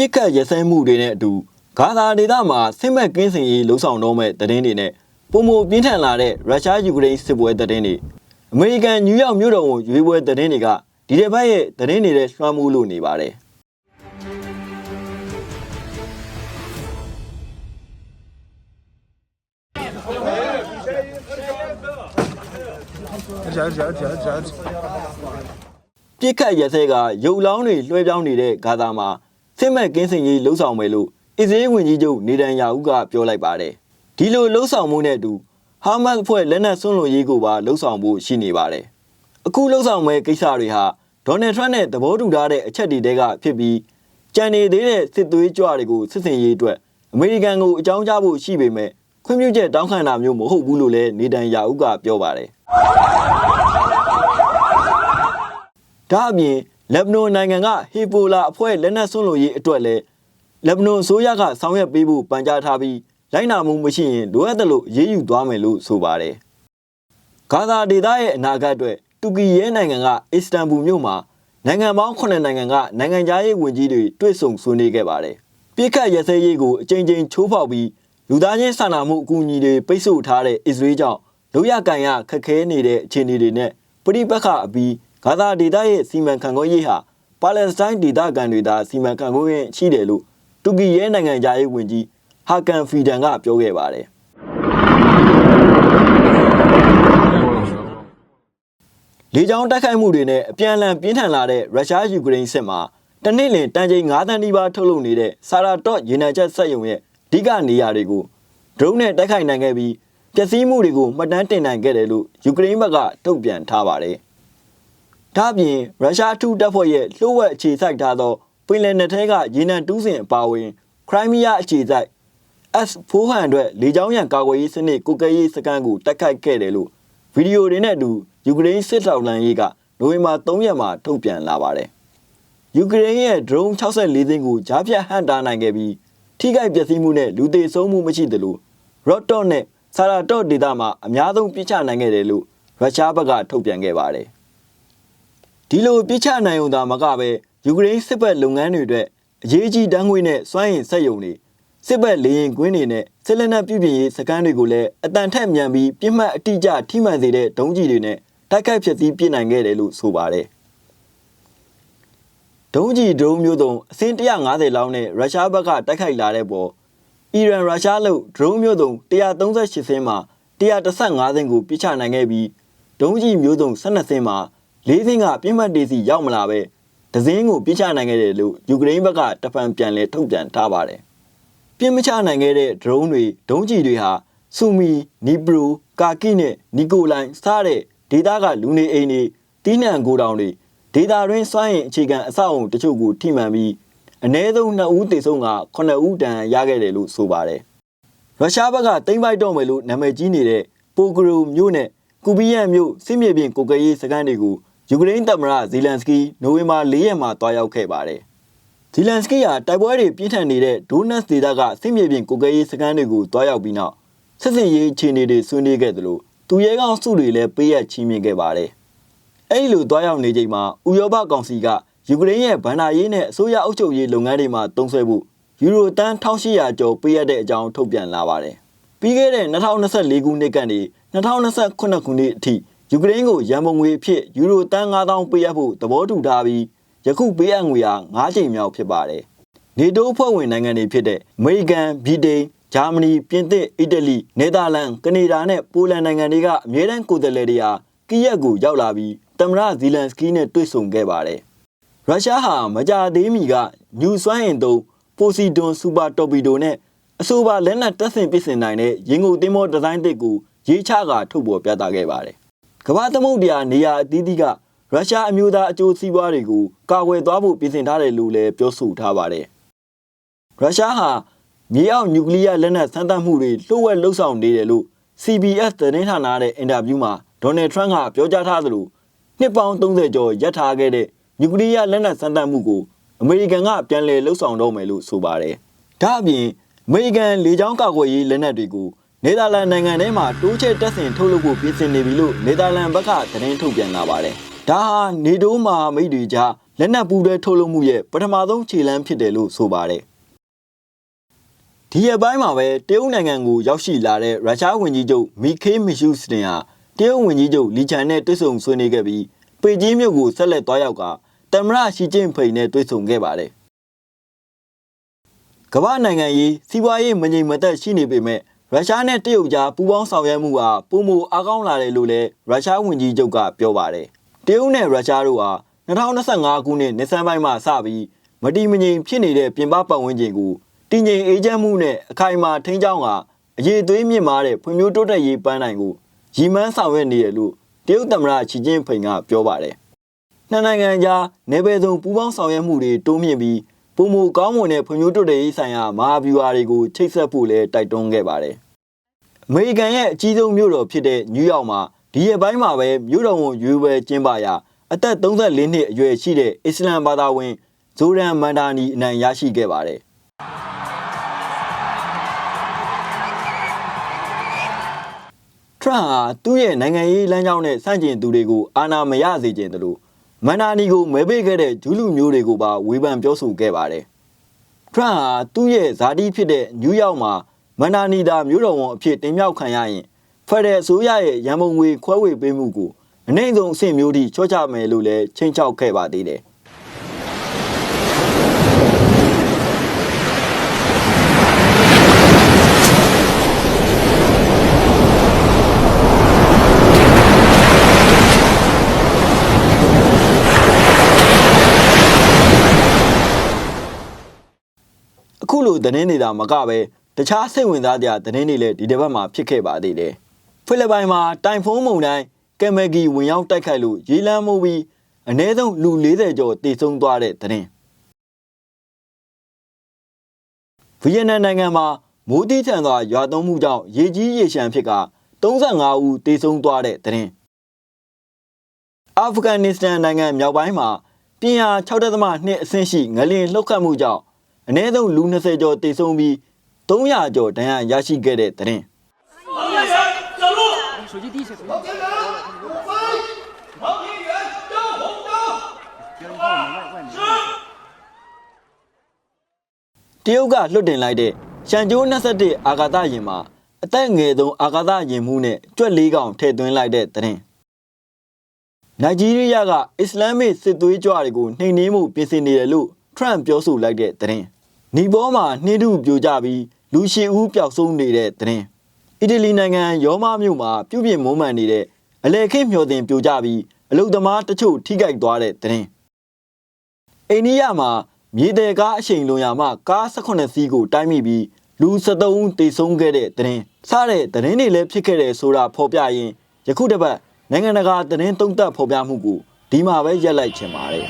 ပြစ်ခတ်ရစဲမှုတွေနဲ့အတူဂါဇာဒေသမှာစစ်မှတ်ကင်းစင်ရေးလှုံ့ဆော်တော့မဲ့သတင်းတွေနဲ့ပုံမပြင်းထန်လာတဲ့ရုရှားယူကရိန်းစစ်ပွဲသတင်းတွေအမေရိကန်နယူးယောက်မြို့တော်ဝန်ရွေးပွဲသတင်းတွေကဒီတစ်ပတ်ရဲ့သတင်းတွေနဲ့လွှမ်းမိုးလို့နေပါတယ် Judge, judge, judge, judge. ပြစ်ခတ်ရစဲကရုပ်လောင်းတွေလွှဲပြောင်းနေတဲ့ဂါဇာမှာ စစ်မှတ်ကင်းစင်ရေးလှုံ့ဆော်မယ်လို့အစ္စရေးဝန်ကြီးချုပ်နေတန်ယာဟုကပြောလိုက်ပါတယ်ဒီလိုလှုံ့ဆော်မှုနဲ့အတူဟာမတ်စ်အဖွဲ့လက်နက်ဆွန့်လွတ်ရေးကိုပါလှုံ့ဆော်ဖို့ရှိနေပါတယ်အခုလှုံ့ဆော်မဲ့ကိစ္စတွေဟာဒေါ်နယ်ထရန့်နဲ့သဘောတူထားတဲ့အချက်တွေတဲကဖြစ်ပြီးကြံနေသေးတဲ့စစ်သွေးကြွတွေကိုစစ်စင်ရေးအတွက်အမေရိကန်ကိုအကြောင်းကြားဖို့ရှိပေမဲ့ခွင့်ပြုချက်တောင်းခံတာမျိုးမဟုတ်ဘူးလို့လည်းနေတန်ယာဟုကပြောပါတယ်ဒါအပြင် လက်ဘနွန်နိုင်ငံကဟီပိုလာအဖွဲ့လက်နက်ဆွန့်လို့ရေးအတွက်လည်းလက်ဘနွန်အစိုးရကဆောင်ရွက်ပေးဖို့ပန်ကြားထားပြီးလိုက်နာမှုမရှိရင်လိုအပ်တယ်လို့ရေးယူသွားမယ်လို့ဆိုပါတယ်။ဂါဇာဒေသရဲ့အနာဂတ်အတွက်တူကီရဲနိုင်ငံကအစ္စတန်ဘူမြို့မှာနိုင်ငံပေါင်း9နိုင်ငံကနိုင်ငံသားရေးဝန်ကြီးတွေတွေ့ဆုံဆွေးနွေးခဲ့ပါတယ်။ပြစ်ခတ်ရစဲရေးကိုအကြိမ်ကြိမ်ချိုးဖောက်ပြီးလူသားချင်းစာနာမှုအကူအညီတွေပိတ်ဆို့ထားတဲ့အစ္စရေးကြောင့်လူရကန်ရခက်ခဲနေတဲ့အခြေအနေတွေနဲ့ပြိပက္ခအပြီး ဂါဇာဒေသရဲ့စီမံခန့်ခွဲရေးဟာပါလက်စတိုင်းဒေသခံတွေသာစီမံခန့်ခွဲရေးရှိတယ်လို့တူကီရဲ့နိုင်ငံသားရေးဝန်ကြီးဟာကန်ဖီဒန်ကပြောခဲ့ပါတယ်လေကြောင်းတိုက်ခိုက်မှုတွေနဲ့အပြန်အလှန်ပြင်းထန်လာတဲ့ရုရှားယူကရိန်းစစ်မှာတနစ်လင်တန်ချိန်9တန်းနီးပါးထုတ်လုပ်နေတဲ့ဆာရာတော့ရေနံချက်စက်ရုံရဲ့အဓိကနေရာတွေကိုဒရုန်းနဲ့တိုက်ခိုက်နိုင်ခဲ့ပြီးပျက်စီးမှုတွေကိုမှတ်တမ်းတင်နိုင်ခဲ့တယ်လို့ယူကရိန်းဘက်ကထုတ်ပြန်ထားပါတယ်။ ဒါ့အပြင်ရုရှားထူးတပ်ဖွဲ့ရဲ့လှုပ်ဝက်အခြေစိုက်ထားသောပင်လယ်နယ်ထဲကရေနံတူးစင်အပါအဝင်ခရိုင်းမီးယားအခြေစိုက် S400 လေကြောင်းရန်ကာကွယ်ရေးစနစ်ကုကဲရေးစကန်ကိုတိုက်ခိုက်ခဲ့တယ်လို့ဗီဒီယိုတွေနဲ့အတူယူကရိန်းစစ်ထောက်လှမ်းရေးကနိုဝင်ဘာ3ရက်မှာထုတ်ပြန်လာပါတယ်။ယူကရိန်းရဲ့ drone 64သိန်းကိုကြားဖြတ်ဟန့်တားနိုင်ခဲ့ပြီးထိခိုက်ပျက်စီးမှုနဲ့လူသေဆုံးမှုမရှိသလို Rotot နဲ့ Saratot ဒေသမှာအများဆုံးပြစ်ချနိုင်ခဲ့တယ်လို့ရုရှားဘက်ကထုတ်ပြန်ခဲ့ပါတယ်။ ဒီလိုပြစ်ချနိုင်ုံသာမကပဲယူကရိန်းစစ်ဘက်လုပ်ငန်းတွေအတွက်အရေးကြီးတန်းငွေနဲ့စွမ်းရည်ဆက်ယုံတွေစစ်ဘက်လေရင်ကွင်းတွေနဲ့စစ်လက်နက်ပြုပြင်ရေးစခန်းတွေကိုလည်းအတန်ထက်မြန်ပြီးပြစ်မှတ်အတိအကျထိမှန်စေတဲ့ဒုံးကျည်တွေနဲ့တိုက်ခိုက်ဖျက်ဆီးပစ်နိုင်ခဲ့တယ်လို့ဆိုပါတယ်။ဒုံးကျည်ဒရုန်းမျိုးစုံအစင်း150လောက်နဲ့ရုရှားဘက်ကတိုက်ခိုက်လာတဲ့ပေါ်အီရန်ရုရှားလို့ဒရုန်းမျိုးစုံ138စင်းမှာ115စင်းကိုပြစ်ချနိုင်ခဲ့ပြီးဒုံးကျည်မျိုးစုံ12စင်းမှာ ၄စင်းကပြစ်မှတ်တွေစီရောက်မလာပဲဒဇင်းကိုပြစ်ချနိုင်ခဲ့တယ်လို့ယူကရိန်းဘက်ကတပံပြန်လဲထုတ်ပြန်ထားပါတယ်။ပြစ်မချနိုင်ခဲ့တဲ့ drone တွေဒုံးကျည်တွေဟာဆူမီနီပရိုကာကိနဲ့နီကိုလိုင်စတဲ့ဒေသကလူနေအိမ်တွေတီးနှံကိုတောင်တွေဒေတာတွင်စွမ်းရင်အခြေခံအဆောက်အုံတချို့ကိုထိမှန်ပြီးအ ਨੇ ဆုံး2ဦးသေဆုံးက9ဦးတန်ရခဲ့တယ်လို့ဆိုပါတယ်။ရုရှားဘက်ကတိမ့်ပိုက်တော့မယ်လို့နာမည်ကြီးနေတဲ့ပိုဂရိုမြို့နဲ့ကူဘီယန်မြို့စစ်မြေပြင်ကိုကရေးစခန်းတွေကို ယူကရိန်းသမ္မတဇီလန်စကီနိုဝင်ဘာ4ရက်မှာတွားရောက်ခဲ့ပါတယ်။ဇီလန်စကီကတိုက်ပွဲတွေပြင်းထန်နေတဲ့ဒိုနတ်ဒေသကစစ်မြေပြင်ကိုကရေးစခန်းတွေကိုတွားရောက်ပြီးနောက်စစ်စင်ရေးအခြေအနေတွေဆွေးနွေးခဲ့သလိုသူရဲကောင်းစုတွေလည်းပေးရချီးမြှင့်ခဲ့ပါတယ်။အဲဒီလိုတွားရောက်နေချိန်မှာဥရောပကောင်စီကယူကရိန်းရဲ့ဗန်နာရေးနဲ့အစိုးရအုပ်ချုပ်ရေးလုပ်ငန်းတွေမှာတုံးဆွဲဖို့ယူရိုတန်1800ကျော်ပေးရတဲ့အကြောင်းထုတ်ပြန်လာပါတယ်။ပြီးခဲ့တဲ့2024ခုနှစ်ကနေ2029ခုနှစ်အထိ ယူကရိန်းကိုရန်ပုံငွေအဖြစ်ယူရိုတန်9000ပေးရဖို့သဘောတူထားပြီးယခုပေးအပ်ငွေဟာ9ချိန်မြောက်ဖြစ်ပါတယ်။နေတိုးဖွဲ့ဝင်နိုင်ငံတွေဖြစ်တဲ့အမေရိကန်၊ဗြိတိန်၊ဂျာမနီ၊ပြင်သစ်၊အီတလီ၊နယ်သာလန်၊ကနေဒါနဲ့ပိုလန်နိုင်ငံတွေကအမြဲတမ်းကိုယ်စားလှယ်တွေဟာကီယက်ကိုရောက်လာပြီးသမ္မတဇီလန်စကီနဲ့တွေ့ဆုံခဲ့ပါတယ်။ရုရှားဟာမကြာသေးမီကညူစွမ်းအင်သုံးပိုစီဒွန်စူပါတော်ပီဒိုနဲ့အဆိုပါလက်နက်တပ်ဆင်ပစ်စင်နိုင်တဲ့ရင်ကုန်သင်းမောဒီဇိုင်းတစ်ကိုရေးချကထုတ်ပေါ်ပြသခဲ့ပါတယ်။ ကမ္ဘာသမုဒ္ဒရာနေရာအသီးသီးကရုရှားအမျိုးသားအကျိုးစီးပွားတွေကိုကာကွယ်သွားဖို့ပြင်ဆင်ထားတယ်လို့လည်းပြောဆိုထားပါတယ်။ ရုရှားဟာမြေအောက်နျူကလ িয়ার လက်နက်စမ်းသပ်မှုတွေလှုပ်ဝက်လှုပ်ဆောင်နေတယ်လို့ CBS သတင်းဌာနရဲ့အင်တာဗျူးမှာဒေါ်နယ်ထရန့်ကပြောကြားထားသလိုနှစ်ပေါင်း30ကျော်ရပ်ထားခဲ့တဲ့နျူကလ িয়ার လက်နက်စမ်းသပ်မှုကိုအမေရိကန်ကပြန်လည်လှုပ်ဆောင်တော့မယ်လို့ဆိုပါတယ်။ဒါ့အပြင်အမေရိကန်လေကြောင်းကာကွယ်ရေးလက်နက်တွေကို နယ်သာလန်နိုင်ငံထဲမှာတိုးချဲ့တက်ဆင်ထုတ်လုပ်ဖို့ပြင်ဆင်နေပြီလို့နယ်သာလန်ဘက်ကသတင်းထုတ်ပြန်လာပါတယ်။ဒါဟာနေတိုးမဟာမိတ်တွေကြားလက်နက်ပူးတွဲထုတ်လုပ်မှုရဲ့ပထမဆုံးခြေလှမ်းဖြစ်တယ်လို့ဆိုပါတယ်ဒီရက်ပိုင်းမှာပဲတရုတ်နိုင်ငံကိုရောက်ရှိလာတဲ့ရုရှားဝန်ကြီးချုပ်မီခေးမီရှုစတင်ဟာတရုတ်ဝန်ကြီးချုပ်လီချန်နဲ့တွေ့ဆုံဆွေးနွေးခဲ့ပြီးပေကျင်းမြို့ကိုဆက်လက်သွားရောက်ကတမရရှီကျင်းဖိန်နဲ့တွေ့ဆုံခဲ့ပါတယ်ကမ္ဘာနိုင်ငံရေးစီးပွားရေးမငြိမ်မသက်ရှိနေပေမဲ့ ရုရှားနဲ့တရုတ်ကြားပူးပေါင်းဆောင်ရွက်မှုဟာပုံမအားကောင်းလာတယ်လို့လည်းရုရှားဝန်ကြီးချုပ်ကပြောပါတယ်တရုတ်နဲ့ရုရှားတို့ဟာ2025ခုနှစ်နှစ်ဆန်းပိုင်းမှာစပြီးမတီမငြိမ်ဖြစ်နေတဲ့ပြင်ပပတ်ဝန်းကျင်ကိုတည်ငြိမ်အေးချမ်းမှုနဲ့အခိုင်အမာထိန်းကျောင်းကအရေးသွေးမြင့်မားတဲ့ဖွံ့ဖြိုးတိုးတက်ရေးပန်းနိုင်ကိုရည်မှန်းဆောင်ရွက်နေတယ်လို့တရုတ်သမ္မတချီကျင်းဖိန်ကပြောပါတယ်။နှစ်နိုင်ငံကြားနေပယ်စုံပူးပေါင်းဆောင်ရွက်မှုတွေတိုးမြင့်ပြီး ပုံမကောင်းမွန်တဲ့ဖွံ့ဖြိုးတိုးတက်ရေးဆိုင်ရာမဟာဗျူဟာတွေကိုချိတ်ဆက်ဖို့လည်းတိုက်တွန်းခဲ့ပါတယ်။အမေရိကန်ရဲ့အကြီးဆုံးမြို့တော်ဖြစ်တဲ့နယူးယောက်မှာဒီရက်ပိုင်းမှာပဲမြို့တော်ဝန်ရွေးပွဲကျင်းပရာအသက်34နှစ်အရွယ်ရှိတဲ့အစ္စလမ်ဘာသာဝင်ဇိုရန်မန်ဒါနီအနိုင်ရရှိခဲ့ပါတယ်။ Trump ဟာသူ့ရဲ့နိုင်ငံရေးလမ်းကြောင်းနဲ့စန့်ကျင်သူတွေကိုအာဏာမရစေချင်တယ်လို့ မန်နာနီကိုမဲပေးခဲ့တဲ့ဂျူးလူမျိုးတွေကိုပါဝေဖန်ပြောဆိုခဲ့ပါတယ်။ Trump ဟာသူ့ရဲ့ဇာတိဖြစ်တဲ့နယူးယောက်မှာမန်နာနီသာမျိုးတော်ဝန်အဖြစ်တင်မြှောက်ခံရရင်ဖက်ဒရယ်အစိုးရရဲ့ရန်ပုံငွေခွဲဝေပေးမှုကိုအနိုင်ဆုံးအဆင့်မျိုးထိချော့ချမယ်လို့လည်းချိန်ချောက်ခဲ့ပါသေးတယ်။ လိုသတင်းတွေသာမကပဲတခြားစိတ်ဝင်စားစရာသတင်းတွေလည်းဒီတစ်ပတ်မှာဖြစ်ခဲ့ပါသေးတယ်။ဖိလစ်ပိုင်မှာတိုင်ဖုန်းမုန်တိုင်းကယ်မဂီဝင်ရောက်တိုက်ခိုက်လို့ရေလမ်းမိုးပြီးအနည်းဆုံးလူ40ကျော်တေဆုံးသွားတဲ့သတင်း။ဗီယက်နမ်နိုင်ငံမှာမိုးတိထန်စွာရွာသွန်းမှုကြောင့်ရေကြီးရေရှမ်းဖြစ်က35ဦးတေဆုံးသွားတဲ့သတင်း။အာဖဂန်နစ္စတန်နိုင်ငံမြောက်ပိုင်းမှာပြင်းအား6.2အဆင့်ရှိငလျင်လှုပ်ခတ်မှုကြောင့် အနည်းဆုံးလူ20ကျော်တေဆုံးပြီး300ကျော်ဒဏ်ရာရရှိခဲ့တဲ့သတင်းတရုတ်ကလွတ်တင်လိုက်တဲ့ရှန်ကျိုး21အာဂါသယင်မှာအသက်ငယ်ဆုံးအာဂါသယင်မှုနဲ့ကြွက်လေးကောင်ထည့်သွင်းလိုက်တဲ့သတင်းနိုင်ဂျီးရီးယားကအစ္စလာမစ်စစ်သွေးကြွတွေကိုနှိမ်နင်းမှုပြင်ဆင်နေတယ်လို့ထရန့်ပြောဆိုလိုက်တဲ့သတင်း နီဘောမှာနှင်းထုပြိုကျပြီးလူရှိဦးပျောက်ဆုံးနေတဲ့သတင်းအီတလီနိုင်ငံရောမမြို့မှာပြုပြင်မွမ်းမံနေတဲ့အလဲခင်းမျှော်တင်ပြိုကျပြီးအလုသမားတချို့ထိခိုက်သွားတဲ့သတင်းအိန္ဒိယမှာမြေတယ်ကားအရှိန်လွန်ရာမှကား18စီးကိုတိုက်မိပြီးလူ73ဦးသေဆုံးခဲ့တဲ့တဲ့ရင်စတဲ့သတင်းတွေလည်းဖြစ်ခဲ့တယ်ဆိုတာဖော်ပြရင်ယခုတစ်ပတ်နိုင်ငံတကာသတင်းသုံးသပ်ဖော်ပြမှုကိုဒီမှာပဲရက်လိုက်ချင်ပါတယ်